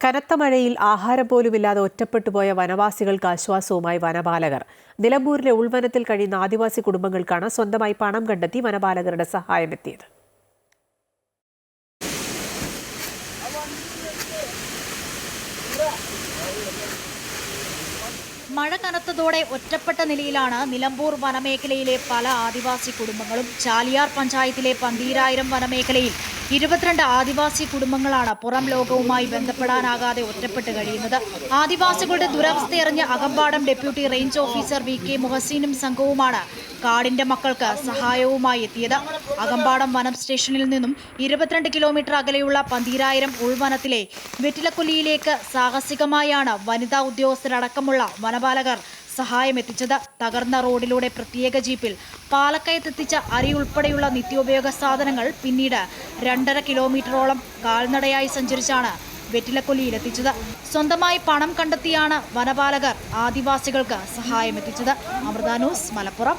കനത്ത മഴയിൽ ആഹാരം പോലുമില്ലാതെ ഒറ്റപ്പെട്ടുപോയ വനവാസികൾക്ക് ആശ്വാസവുമായി വനപാലകർ. നിലമ്പൂരിലെ ഉൾവനത്തിൽ കഴിയുന്ന ആദിവാസി കുടുംബങ്ങൾക്കാണ് സ്വന്തമായി പണം കണ്ടെത്തി വനപാലകരുടെ സഹായമെത്തിയത് മഴ കനത്തതോടെ ഒറ്റപ്പെട്ട നിലയിലാണ് നിലമ്പൂർ വനമേഖലയിലെ പല ആദിവാസി കുടുംബങ്ങളും ചാലിയാർ പഞ്ചായത്തിലെ പന്തീരായിരം വനമേഖലയിൽ ഇരുപത്തിരണ്ട് ആദിവാസി കുടുംബങ്ങളാണ് പുറം ലോകവുമായി ബന്ധപ്പെടാനാകാതെ ഒറ്റപ്പെട്ട് കഴിയുന്നത്. ആദിവാസികളുടെ ദുരവസ്ഥയറിഞ്ഞ Akampadam deputy range officer V K മുഹസീനും സംഘവുമാണ് കാടിന്റെ മക്കൾക്ക് സഹായവുമായി എത്തിയത്. അകമ്പാടം വനം സ്റ്റേഷനിൽ നിന്നും ഇരുപത്തിരണ്ട് കിലോമീറ്റർ അകലെയുള്ള പന്തീരായിരം ഉൾവനത്തിലെ വെറ്റിലക്കൊല്ലിയിലേക്ക് സാഹസികമായാണ് വനിതാ ഉദ്യോഗസ്ഥരടക്കമുള്ള വനപാലകർ സഹായമെത്തിച്ചത് തകർന്ന റോഡിലൂടെ പ്രത്യേക ജീപ്പിൽ. പാലക്കയത്തെത്തിച്ച അരി ഉൾപ്പെടെയുള്ള നിത്യോപയോഗ സാധനങ്ങൾ പിന്നീട് രണ്ടര കിലോമീറ്ററോളം കാൽനടയായി സഞ്ചരിച്ചാണ് വെറ്റിലക്കൊല്ലിയിലെത്തിച്ചത് സ്വന്തമായി പണം കണ്ടെത്തിയാണ് വനപാലകർ ആദിവാസികൾക്ക് സഹായമെത്തിച്ചത് അമൃത ന്യൂസ് മലപ്പുറം.